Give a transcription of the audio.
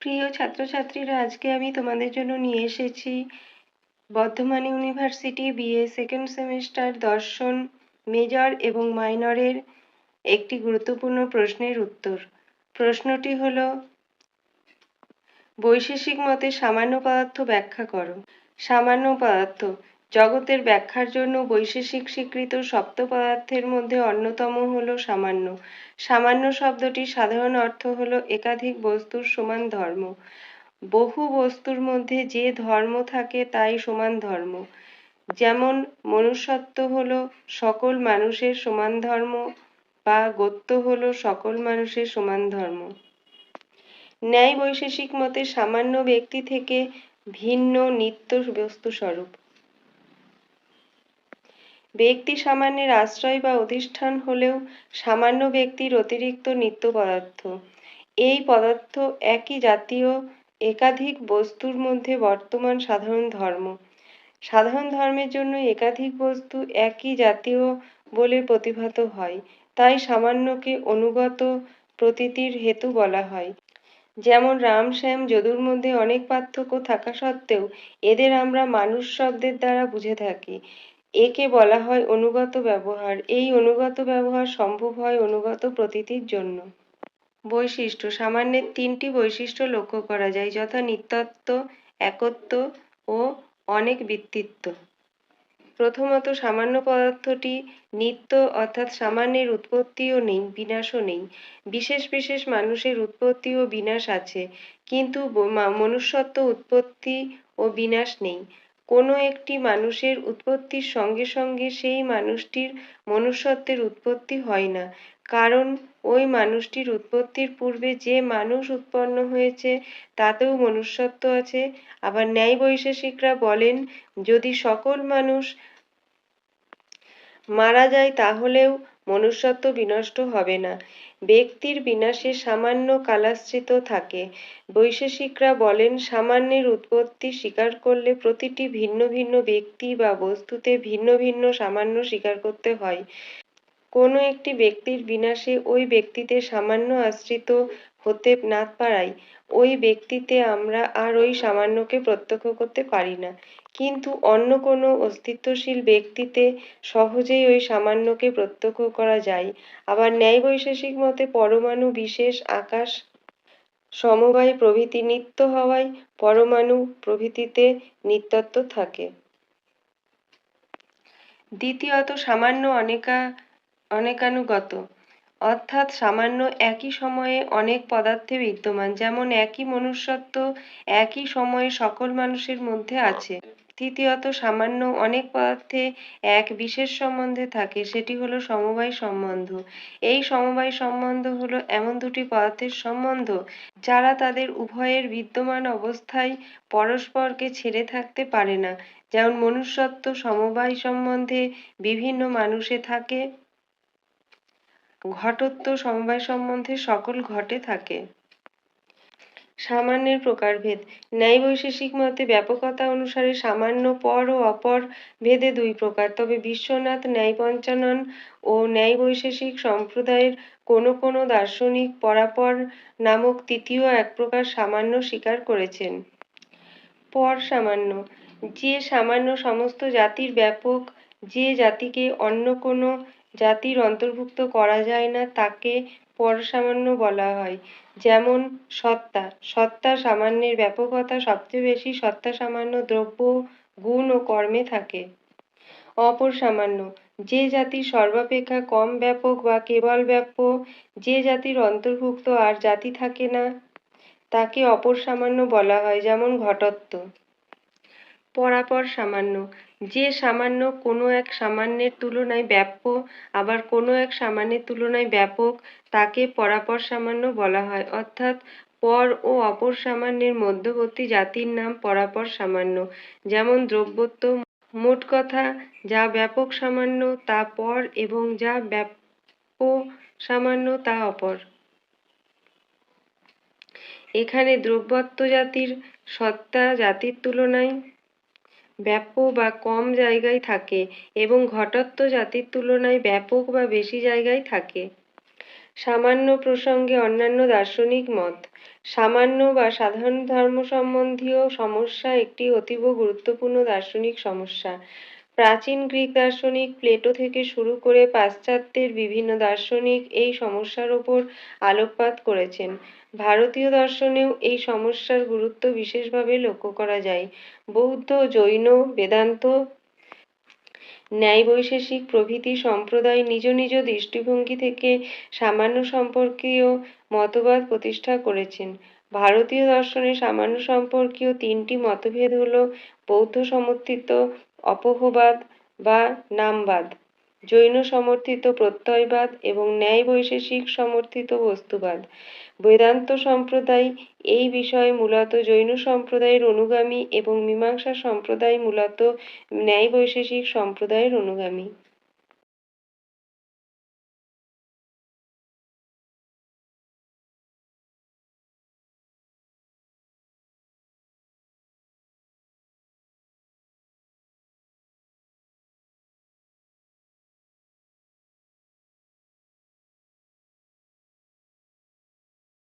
প্রিয় ছাত্রছাত্রীরা, আজকে আমি তোমাদের জন্য নিয়ে এসেছি Bardhaman university BA second semester দর্শন, মেজর এবং মাইনরের একটি গুরুত্বপূর্ণ প্রশ্নের উত্তর। প্রশ্নটি হল, বৈশেষিক মতে সামান্য পদার্থ ব্যাখ্যা করো। সামান্য পদার্থ জগতের ব্যাখ্যার জন্য বৈশেষিক স্বীকৃত সপ্ত পদার্থের মধ্যে অন্যতম হল সামান্য। সামান্য শব্দটির সাধারণ অর্থ হল একাধিক বস্তুর সমান ধর্ম। বহু বস্তুর মধ্যে যে ধর্ম থাকে তাই সমান ধর্ম। যেমন মনুষ্যত্ব হল সকল মানুষের সমান ধর্ম বা গোত্র হল সকল মানুষের সমান ধর্ম। ন্যায় বৈশেষিক মতে সামান্য ব্যক্তি থেকে ভিন্ন নিত্য বস্তুস্বরূপ। ব্যক্তি সামান্যের আশ্রয় বা অধিষ্ঠান হলেও সামান্য ব্যক্তির অতিরিক্ত নিত্য পদার্থ। এই পদার্থ একই জাতীয়, একাধিক বস্তুর মধ্যে বর্তমান সাধারণ ধর্ম। সাধারণ ধর্মের জন্য একাধিক বস্তু একই জাতীয় বলে প্রতিভাত হয়, তাই সামান্যকে অনুগত প্রতীতির হেতু বলা হয়। যেমন রাম শ্যাম যদুর মধ্যে অনেক পার্থক্য থাকা সত্ত্বেও এদের আমরা মানুষ শব্দের দ্বারা বুঝে থাকি। একে বলা হয় অনুগত ব্যবহার। এই অনুগত ব্যবহার সম্ভব হয় অনুগত প্রতীতির জন্য। বৈশিষ্ট্য সামান্যের তিনটি বৈশিষ্ট্য লক্ষ্য করা যায়, যথা নিত্যত্ব, একত্ব ও অনেক বৃত্তিত্ব প্রথমত, সামান্য পদার্থটি নিত্য, অর্থাৎ সামান্যের উৎপত্তিও নেই, বিনাশও নেই। বিশেষ বিশেষ মানুষের উৎপত্তি ও বিনাশ আছে, কিন্তু মনুষ্যত্ব উৎপত্তি ও বিনাশ নেই। কোনো একটি মানুষের উৎপত্তির সঙ্গে সঙ্গে সেই মানুষটির মনুষ্যত্বের উৎপত্তি হয় না। কারণ ওই মানুষটির উৎপত্তির পূর্বে যে মানুষ উৎপন্ন হয়েছে, তাতেও মনুষ্যত্ব আছে। আবার ন্যায় বৈশেষিকরা বলেন, যদি সকল মানুষ মারা যায় তাহলেও মনুষ্যত্ব বিনষ্ট হবে না। ব্যক্তির বিনাশে সামান্য কালাশ্রিত থাকে। বৈশেষিকরা বলেন, সামান্যের উৎপত্তি স্বীকার করলে প্রতিটি ভিন্ন ভিন্ন ব্যক্তি বা বস্তুতে ভিন্ন ভিন্ন সামান্য স্বীকার করতে হয়। কোনো একটি ব্যক্তির বিনাশে ওই ব্যক্তিতে সামান্য আশ্রিত হতে না পারায় ওই ব্যক্তিতে আমরা আর ওই সামান্যকে প্রত্যক্ষ করতে পারি না। কিন্তু অন্য কোনো অস্তিত্বশীল ব্যক্তিতে সহজেই ওই সামান্যকে প্রত্যক্ষ করা যায়। আবার ন্যায় বৈশেষিক মতে পরমাণু বিশেষ আকাশ সমবায় প্রভৃতি নিত্য হওয়ায় পরমাণু প্রভৃতিতে নিত্যত্ব থাকে। দ্বিতীয়ত সামান্য অনেকা, অনেকানুগত। অর্থাৎ সামান্য একই সময়ে অনেক পদার্থে বিদ্যমান, যেমন একই মনুষ্যত্ব একই সময়ে সকল মানুষের মধ্যে আছে। তৃতীয়ত, সামান্য অনেক পদার্থে এক বিশেষ সম্বন্ধে থাকে, সেটি হলো সমবায় সম্বন্ধ। এই সমবায় সম্বন্ধ হলো এমন দুটি পদার্থের সম্বন্ধ যারা তাদের উভয়ের বিদ্যমান অবস্থায় পরস্পরকে ছেড়ে থাকতে পারে না। যেমন মনুষ্যত্ব সমবায় সম্বন্ধে বিভিন্ন মানুষে থাকে ঘটত্ব সমবায় সম্বন্ধে সকল ঘটে থাকে। সামান্যের প্রকারভেদ। ন্যায় বৈশেষিক মতে ব্যাপকতা অনুসারে সামান্য পর ও অপর ভেদে দুই প্রকার। তবে বিশ্বনাথ ন্যায় পঞ্চানন ও ন্যায় বৈশেষিক সম্প্রদায়ের কোনো কোনো দার্শনিক পরাপর নামক তৃতীয় এক প্রকার সামান্য স্বীকার করেছেন। পর সামান্য। যে সামান্য সমস্ত জাতির ব্যাপক যে জাতিকে অন্য কোনো জাতির অন্তর্ভুক্ত করা যায় না, তাকে পরসামান্য বলা হয়। যেমন সত্তা। সত্তা সামান্যের ব্যাপকতা সবচেয়ে বেশি সত্তা সামান্য দ্রব্য, গুণ ও কর্মে থাকে। অপর সামান্য। যে জাতি সর্বাপেক্ষা কম ব্যাপক বা কেবল ব্যাপক যে জাতির অন্তর্ভুক্ত আর জাতি থাকে না, তাকে অপর সামান্য বলা হয়, যেমন ঘটত্ব পরাপর সামান্য। যে সামান্য কোনো এক সামান্যের তুলনায় ব্যাপ্য আবার কোনো এক সামান্যের তুলনায় ব্যাপক, তাকে পরাপর সামান্য বলা হয়। অর্থাৎ, পর ও অপর সামান্যের মধ্যবর্তী জাতির নাম পরাপর সামান্য। যেমন দ্রব্যত্ব মোট কথা, যা ব্যাপক সামান্য, তা পর এবং যা ব্যাপ্য সামান্য, তা অপর। এখানে দ্রব্যত্ব জাতির সত্তা জাতির তুলনায় ব্যাপ্য বা কম জায়গায় থাকে এবং ঘটাত্ম জাতির তুলনায় ব্যাপক বা বেশি জায়গায় থাকে সামান্য প্রসঙ্গে অন্যান্য দার্শনিক মত, সামান্য বা সাধারণ ধর্ম সম্বন্ধীয় সমস্যা একটি অতীব গুরুত্বপূর্ণ দার্শনিক সমস্যা। প্রাচীন গ্রিক দার্শনিক প্লেটো থেকে শুরু করে পাশ্চাত্যের বিভিন্ন দার্শনিক এই সমস্যার ওপর আলোকপাত করেছেন। ভারতীয় দর্শনেও এই সমস্যার গুরুত্ব বিশেষভাবে লক্ষ্য করা যায়। বৌদ্ধ, জৈন, বেদান্ত, ন্যায়-বৈশেষিক প্রভৃতি সম্প্রদায় নিজ নিজ দৃষ্টিভঙ্গি থেকে সামান্য সম্পর্কীয় মতবাদ প্রতিষ্ঠা করেছেন। ভারতীয় দর্শনে সামান্য সম্পর্কীয় তিনটি মতভেদ হল বৌদ্ধ-সমর্থিত অপোহবাদ বা নামবাদ, জৈন-সমর্থিত প্রত্যয়বাদ এবং ন্যায়-বৈশেষিক সমর্থিত বস্তুবাদ। বেদান্ত সম্প্রদায় এই বিষয়ে মূলত জৈন সম্প্রদায়ের অনুগামী এবং মীমাংসা সম্প্রদায় মূলত ন্যায়-বৈশেষিক সম্প্রদায়ের অনুগামী।